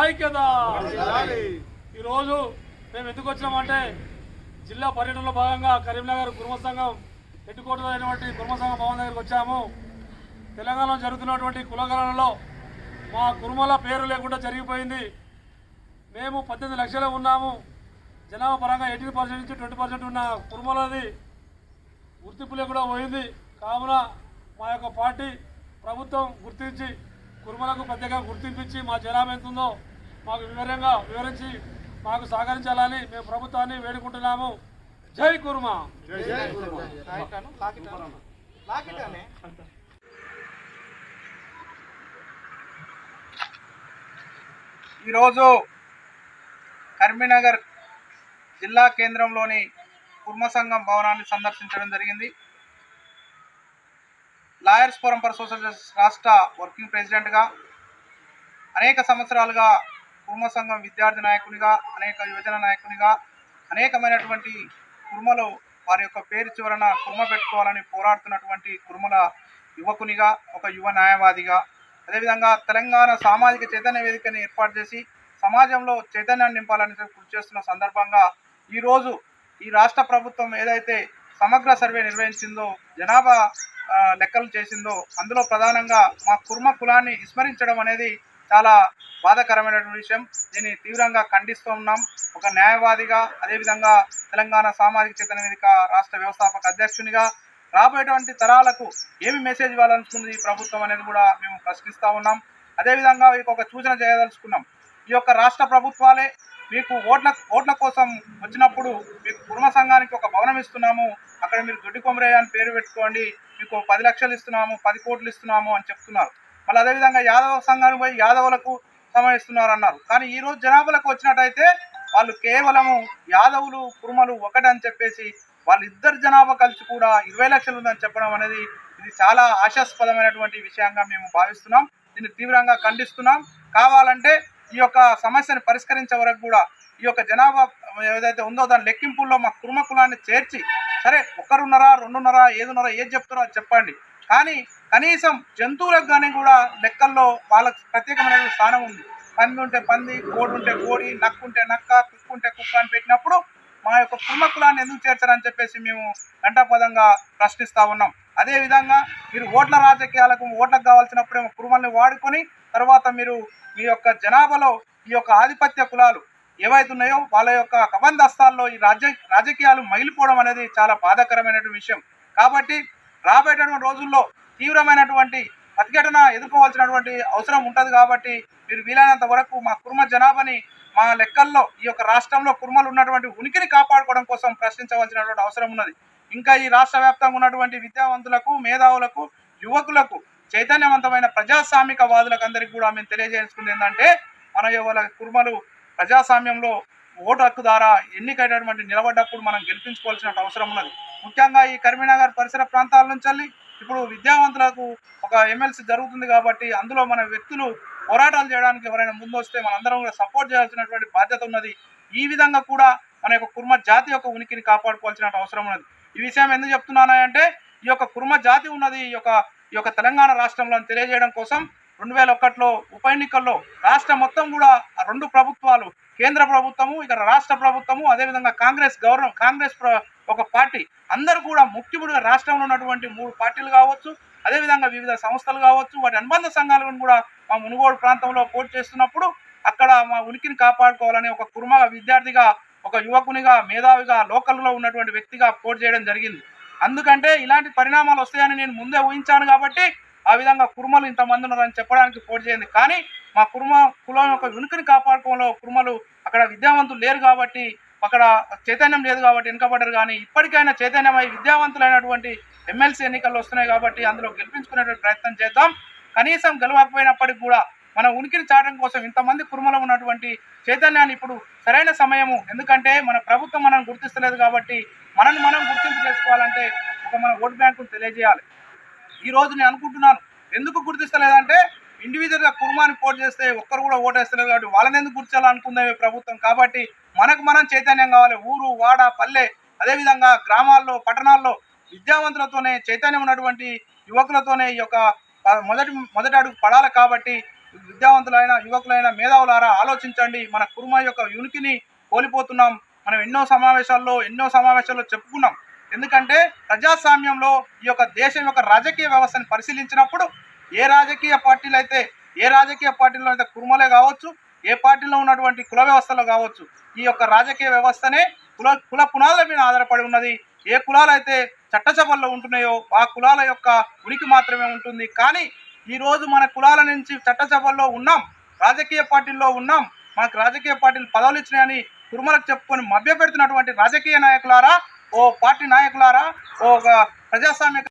జై కదా ఈరోజు మేము ఎందుకు వచ్చినామంటే జిల్లా పర్యటనలో భాగంగా కరీంనగర్ కుర్మ సంఘం హెడ్ క్వార్టర్ అయినటువంటి కుర్మ సంఘం భవన్ దగ్గరికి వచ్చాము. తెలంగాణలో జరుగుతున్నటువంటి కులగలలో మా కుర్మల పేరు లేకుండా జరిగిపోయింది. మేము పద్దెనిమిది లక్షలు ఉన్నాము. జనాభా పరంగా ఎయిటీన్ పర్సెంట్ నుంచి ట్వంటీ పర్సెంట్ ఉన్న కుర్మలది గుర్తింపు లేకుండా పోయింది. కావున మా యొక్క పార్టీ ప్రభుత్వం గుర్తించి కుర్మలకు ప్రత్యేకంగా గుర్తింపించి మా జనాభా ఎంత ఉందో మాకు వివరంగా వివరించి మాకు సహకరించాలని మేము ప్రభుత్వాన్ని వేడుకుంటున్నాము. జై కుర్మా. ఈరోజు కరీంనగర్ జిల్లా కేంద్రంలోని కుర్మ సంఘం భవనాన్ని సందర్శించడం జరిగింది. Lawyers forum for social justice రాష్ట్ర వర్కింగ్ ప్రెసిడెంట్గా అనేక సంవత్సరాలుగా కుర్మ సంఘం విద్యార్థి నాయకునిగా అనేక యువజన నాయకునిగా అనేకమైనటువంటి కుర్మలు వారి యొక్క పేరు చివరన కుర్మ పెట్టుకోవాలని పోరాడుతున్నటువంటి కుర్మల యువకునిగా ఒక యువ న్యాయవాదిగా అదేవిధంగా తెలంగాణ సామాజిక చైతన్య వేదికని ఏర్పాటు చేసి సమాజంలో చైతన్యాన్ని నింపాలని కృషి చేస్తున్న సందర్భంగా ఈరోజు ఈ రాష్ట్ర ప్రభుత్వం ఏదైతే సమగ్ర సర్వే నిర్వహించిందో జనాభా లెక్కలు చేసిందో అందులో ప్రధానంగా మా కుర్మ కులాన్ని విస్మరించడం అనేది చాలా బాధాకరమైనటువంటి విషయం. దీన్ని తీవ్రంగా ఖండిస్తూ ఉన్నాం. ఒక న్యాయవాదిగా అదేవిధంగా తెలంగాణ సామాజిక చేతన వేదిక రాష్ట్ర వ్యవస్థాపక అధ్యక్షునిగా రాబోయేటువంటి తరాలకు ఏమి మెసేజ్ ఇవ్వాలనుకుంది ఈ ప్రభుత్వం అనేది కూడా మేము ప్రశ్నిస్తూ ఉన్నాం. అదేవిధంగా మీకు ఒక సూచన చేయదలుచుకున్నాం. ఈ యొక్క రాష్ట్ర ప్రభుత్వాలే మీకు ఓట్ల ఓట్ల కోసం వచ్చినప్పుడు మీకు కుటుంబ సంఘానికి ఒక భవనం ఇస్తున్నాము. అక్కడ మీరు దొడ్డి కొమరయ్య అని పేరు పెట్టుకోండి. మీకు పది లక్షలు ఇస్తున్నాము పది కోట్లు ఇస్తున్నాము అని చెప్తున్నారు. మళ్ళీ అదేవిధంగా యాదవ సంఘానికి పోయి యాదవులకు సమయిస్తున్నారు అన్నారు. కానీ ఈ రోజు జనాభాలకు వచ్చినట్టయితే వాళ్ళు కేవలము యాదవులు కురుమలు ఒకటని చెప్పేసి వాళ్ళిద్దరు జనాభా కలిసి కూడా ఇరవై లక్షలు ఉందని చెప్పడం అనేది ఇది చాలా ఆశాస్పదమైనటువంటి విషయంగా మేము భావిస్తున్నాం. దీన్ని తీవ్రంగా ఖండిస్తున్నాం. కావాలంటే ఈ యొక్క సమస్యను పరిష్కరించే వరకు కూడా ఈ యొక్క జనాభా ఏదైతే ఉందో దాని లెక్కింపుల్లో మా కుర్మ కులాన్ని చేర్చి సరే ఒకరున్నరా రెండున్నరా ఏదున్నరా ఏది చెప్తారో అది చెప్పండి. కానీ కనీసం జంతువులకు కానీ కూడా లెక్కల్లో వాళ్ళకి ప్రత్యేకమైన స్థానం ఉంది. పంది ఉంటే పంది కోడి ఉంటే కోడి నక్కు ఉంటే నక్క కుక్కు ఉంటే కుక్క అని పెట్టినప్పుడు మా యొక్క కుర్మ కులాన్ని ఎందుకు చేర్చారని చెప్పేసి మేము గంటాపదంగా ప్రశ్నిస్తూ ఉన్నాం. అదేవిధంగా మీరు ఓట్ల రాజకీయాలకు ఓట్లకు కావాల్సినప్పుడేమో కుర్మల్ని వాడుకొని తర్వాత మీరు మీ యొక్క జనాభాలో ఈ యొక్క ఆధిపత్య కులాలు ఏవైతున్నాయో వాళ్ళ యొక్క కబందస్తాల్లో ఈ రాజ్య రాజకీయాలు మగిలిపోవడం అనేది చాలా బాధాకరమైనటువంటి విషయం. కాబట్టి రాబోయేటటువంటి రోజుల్లో తీవ్రమైనటువంటి ప్రతిఘటన ఎదుర్కోవాల్సినటువంటి అవసరం ఉంటుంది కాబట్టి మీరు వీలైనంత వరకు మా కుర్మ జనాభాని మా లెక్కల్లో ఈ యొక్క రాష్ట్రంలో కుర్మలు ఉన్నటువంటి ఉనికిని కాపాడుకోవడం కోసం ప్రశ్నించవలసినటువంటి అవసరం ఉన్నది. ఇంకా ఈ రాష్ట్ర వ్యాప్తంగా ఉన్నటువంటి విద్యావంతులకు మేధావులకు యువకులకు చైతన్యవంతమైన ప్రజాస్వామిక వాదులకు అందరికీ కూడా మేము తెలియజేసుకుంది ఏంటంటే మన యువల కుర్మలు ప్రజాస్వామ్యంలో ఓటు హక్కు ద్వారా ఎన్నికైనటువంటి నిలబడ్డప్పుడు మనం గెలిపించుకోవాల్సిన అవసరం ఉన్నది. ముఖ్యంగా ఈ కరీంనగర్ పరిసర ప్రాంతాల నుంచి ఇప్పుడు విద్యావంతులకు ఒక ఎమ్మెల్సీ జరుగుతుంది కాబట్టి అందులో మన వ్యక్తులు పోరాటాలు చేయడానికి ఎవరైనా ముందు వస్తే మనందరం కూడా సపోర్ట్ చేయాల్సినటువంటి బాధ్యత ఉన్నది. ఈ విధంగా కూడా మన యొక్క కుర్మ జాతి యొక్క ఉనికిని కాపాడుకోవాల్సిన అవసరం ఉన్నది. ఈ విషయం ఎందుకు చెప్తున్నానంటే ఈ యొక్క కుర్మ జాతి ఉన్నది ఈ యొక్క ఈ యొక్క తెలంగాణ రాష్ట్రంలో తెలియజేయడం కోసం రెండు వేల ఒకటిలో ఉప ఎన్నికల్లో రాష్ట్రం మొత్తం కూడా రెండు ప్రభుత్వాలు కేంద్ర ప్రభుత్వము ఇక్కడ రాష్ట్ర ప్రభుత్వము అదేవిధంగా కాంగ్రెస్ గవర్నం కాంగ్రెస్ ప్ర- ఒక పార్టీ. అందరూ కూడా ముఖ్యముడిగా రాష్ట్రంలో ఉన్నటువంటి మూడు పార్టీలు కావచ్చు అదేవిధంగా వివిధ సంస్థలు కావచ్చు వాటి అనుబంధ సంఘాలను కూడా మా మునుగోడు ప్రాంతంలో పోటీ చేస్తున్నప్పుడు అక్కడ మా ఉనికిని కాపాడుకోవాలని ఒక కుర్మ విద్యార్థిగా ఒక యువకునిగా మేధావిగా లోకల్లో ఉన్నటువంటి వ్యక్తిగా పోటీ చేయడం జరిగింది. అందుకంటే ఇలాంటి పరిణామాలు వస్తాయని నేను ముందే ఊహించాను కాబట్టి ఆ విధంగా కుర్మలు ఇంతమంది ఉన్నారని చెప్పడానికి పోటీ చేయండి. కానీ మా కుర్మ కులం యొక్క ఉనికిని కాపాడుకోవడంలో కుర్మలు అక్కడ విద్యావంతులు లేరు కాబట్టి అక్కడ చైతన్యం లేదు కాబట్టి వెనుకబడ్డరు. కానీ ఇప్పటికైనా చైతన్యమై విద్యావంతులైనటువంటి ఎమ్మెల్సీ ఎన్నికలు వస్తున్నాయి కాబట్టి అందులో గెలిపించుకునేటువంటి ప్రయత్నం చేద్దాం. కనీసం గెలవకపోయినప్పటికి కూడా మన ఉనికిని చాటం కోసం ఇంతమంది కుర్మలో ఉన్నటువంటి చైతన్యాన్ని ఇప్పుడు సరైన సమయము. ఎందుకంటే మన ప్రభుత్వం మనం గుర్తిస్తలేదు కాబట్టి మనల్ని మనం గుర్తింపు చేసుకోవాలంటే ఒక మన ఓటు బ్యాంకును తెలియజేయాలి. ఈ రోజు నేను అనుకుంటున్నాను. ఎందుకు గుర్తిస్తలేదంటే ఇండివిజువల్గా కుర్మాని పోటీ చేస్తే ఒక్కరు కూడా ఓటేస్తలేదు కాబట్టి వాళ్ళని ఎందుకు గుర్తించాలనుకుందే ప్రభుత్వం. కాబట్టి మనకు మనం చైతన్యం కావాలి. ఊరు వాడ పల్లె అదేవిధంగా గ్రామాల్లో పట్టణాల్లో విద్యావంతులతోనే చైతన్యం ఉన్నటువంటి యువకులతోనే ఈ యొక్క మొదటి మొదటి అడుగు పడాలి కాబట్టి విద్యావంతులైన యువకులైన మేధావులారా ఆలోచించండి. మన కుర్మ యొక్క ఉనికిని కోల్పోతున్నాం. మనం ఎన్నో సమావేశాల్లో ఎన్నో సమావేశాల్లో చెప్పుకున్నాం. ఎందుకంటే ప్రజాస్వామ్యంలో ఈ యొక్క దేశం యొక్క రాజకీయ వ్యవస్థను పరిశీలించినప్పుడు ఏ రాజకీయ పార్టీలు అయితే ఏ రాజకీయ పార్టీలో అయితే కుర్మలే కావచ్చు ఏ పార్టీలో ఉన్నటువంటి కుల వ్యవస్థలో కావచ్చు ఈ యొక్క రాజకీయ వ్యవస్థనే కుల కుల పునాదుల మీద ఆధారపడి ఉన్నది. ఏ కులాలు అయితే చట్టసభల్లో ఉంటున్నాయో ఆ కులాల యొక్క ఉనికి మాత్రమే ఉంటుంది. కానీ ఈరోజు మన కులాల నుంచి చట్టసభల్లో ఉన్నాం రాజకీయ పార్టీల్లో ఉన్నాం మనకు రాజకీయ పార్టీలు పదవులు ఇచ్చినాయని కుర్మలకు చెప్పుకొని మభ్యపెడుతున్నటువంటి రాజకీయ నాయకులారా ఓ పార్టీ నాయకులారా ఓ ప్రజాస్వామ్య